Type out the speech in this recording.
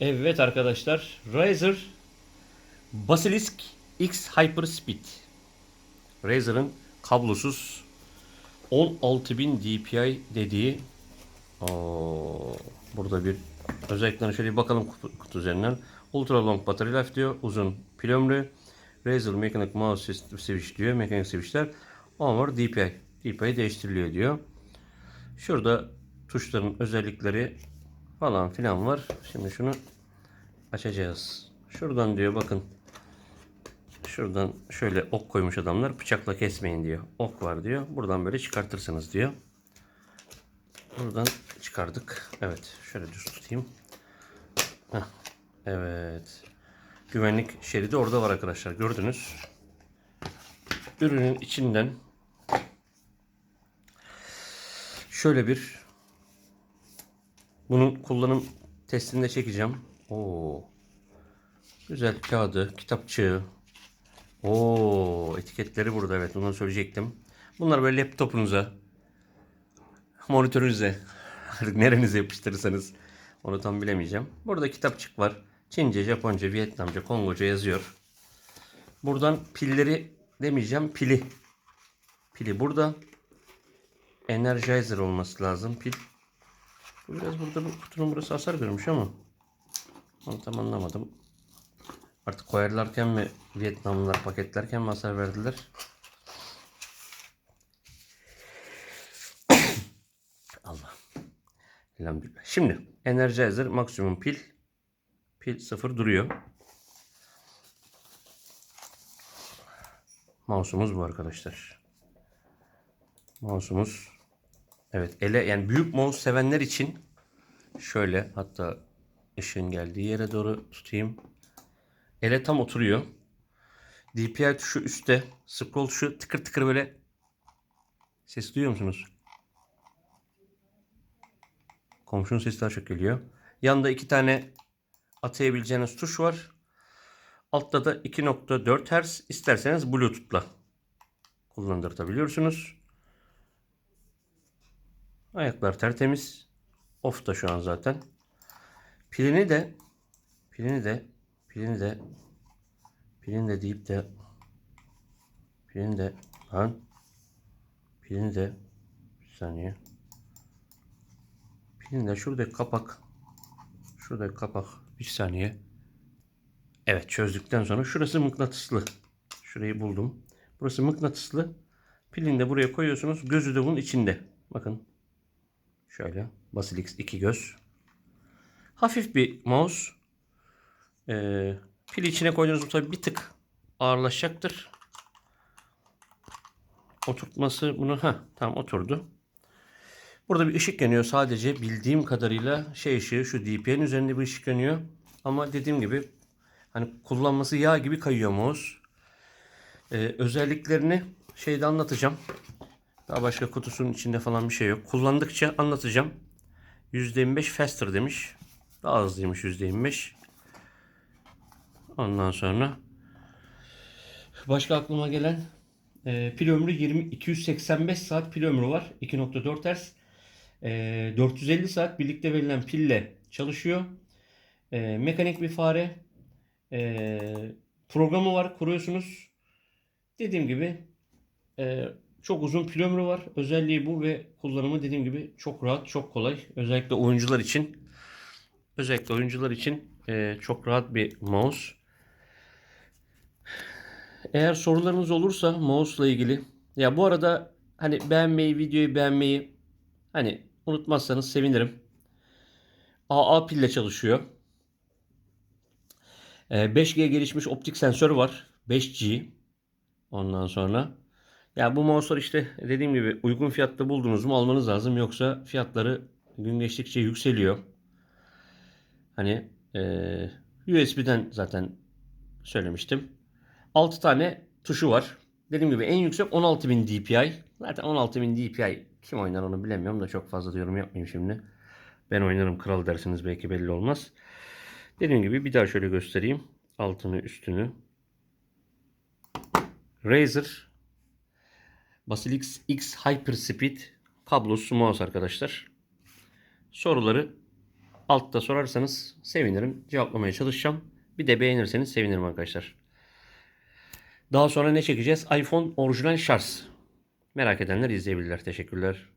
Evet arkadaşlar, Razer Basilisk X Hyper Speed. Razer'ın kablosuz 16000 DPI dediği Oo, burada bir özelliklerine şöyle bir bakalım kutu, kutu üzerinden. Ultra long battery life diyor. Uzun pil ömrü. Razer Mechanic Mouse Switch diyor. Mekanik switchler. Ama DPI. DPI değiştiriliyor diyor. Şurada tuşların özellikleri falan filan var. Şimdi şunu açacağız. Şuradan diyor bakın. Şuradan şöyle ok koymuş adamlar. Bıçakla kesmeyin diyor. Ok var diyor. Buradan böyle çıkartırsınız diyor. Buradan çıkardık. Evet. Şöyle düz tutayım. Heh, Evet. Güvenlik şeridi orada var arkadaşlar. Gördünüz. Ürünün içinden şöyle bir bunun kullanım testini de çekeceğim. Oo. Güzel kağıdı, kitapçığı. Oo, etiketleri burada evet onu söyleyecektim. Bunlar böyle laptopunuza, monitörünüze, artık nerenize yapıştırırsanız onu tam bilemeyeceğim. Burada kitapçık var. Çince, Japonca, Vietnamca, Kongoca yazıyor. Buradan pilleri demeyeceğim, pili. Pili burada. Energizer olması lazım pil. Biraz burada bu kutunun burası hasar görmüş ama onu tam anlamadım. Artık koyarlarken mi Vietnamlılar paketlerken mi hasar verdiler? Allah. Elhamdülillah. Şimdi Energizer maksimum pil. Pil sıfır duruyor. Mouse'umuz bu arkadaşlar. Mouse'umuz evet ele yani büyük mouse sevenler için şöyle hatta ışığın geldiği yere doğru tutayım. Ele tam oturuyor. DPI tuşu üstte. Scroll tuşu tıkır tıkır böyle ses duyuyor musunuz? Komşunun sesi daha çok geliyor. Yanında iki tane atayabileceğiniz tuş var. Altta da 2.4 Hz isterseniz Bluetooth'la kullandırtabiliyorsunuz. Ayaklar tertemiz. Off da şu an zaten. Pilini de pilini de pilini de pilini de deyip de pilini de lan pilini de bir saniye. Pilini de şuradaki kapak şuradaki kapak bir saniye. Evet çözdükten sonra şurası mıknatıslı. Şurayı buldum. Burası mıknatıslı. Pilini de buraya koyuyorsunuz. Gözü de bunun içinde. Bakın şöyle Basilix iki göz hafif bir mouse ee, pili içine koyduğunuz tabii bir tık ağırlaşacaktır. Oturtması bunu ha tam oturdu. Burada bir ışık yanıyor sadece bildiğim kadarıyla şey ışığı şu DPI'nin üzerinde bir ışık yanıyor. Ama dediğim gibi hani kullanması yağ gibi kayıyor mouse. Ee, özelliklerini şeyde anlatacağım. Daha başka kutusunun içinde falan bir şey yok. Kullandıkça anlatacağım. %25 faster demiş. Daha hızlıymış %25. Ondan sonra başka aklıma gelen e, pil ömrü 20 285 saat pil ömrü var. 2.4 Hz. E, 450 saat birlikte verilen pille çalışıyor. E, mekanik bir fare. E, programı var. Kuruyorsunuz. Dediğim gibi e, çok uzun pil ömrü var. Özelliği bu ve kullanımı dediğim gibi çok rahat, çok kolay. Özellikle oyuncular için özellikle oyuncular için e, çok rahat bir mouse. Eğer sorularınız olursa mouse ile ilgili ya bu arada hani beğenmeyi, videoyu beğenmeyi hani unutmazsanız sevinirim. AA pille çalışıyor. Ee, 5G gelişmiş optik sensör var. 5G. Ondan sonra ya bu mouse'lar işte dediğim gibi uygun fiyatta buldunuz mu almanız lazım. Yoksa fiyatları gün geçtikçe yükseliyor. Hani e, USB'den zaten söylemiştim. 6 tane tuşu var. Dediğim gibi en yüksek 16.000 DPI. Zaten 16.000 DPI kim oynar onu bilemiyorum da çok fazla yorum yapmayayım şimdi. Ben oynarım kral dersiniz belki belli olmaz. Dediğim gibi bir daha şöyle göstereyim. Altını üstünü. Razer Basilix X Hyper Speed kablosuz mouse arkadaşlar. Soruları Altta sorarsanız sevinirim. Cevaplamaya çalışacağım. Bir de beğenirseniz sevinirim arkadaşlar. Daha sonra ne çekeceğiz? iPhone orijinal şarj. Merak edenler izleyebilirler. Teşekkürler.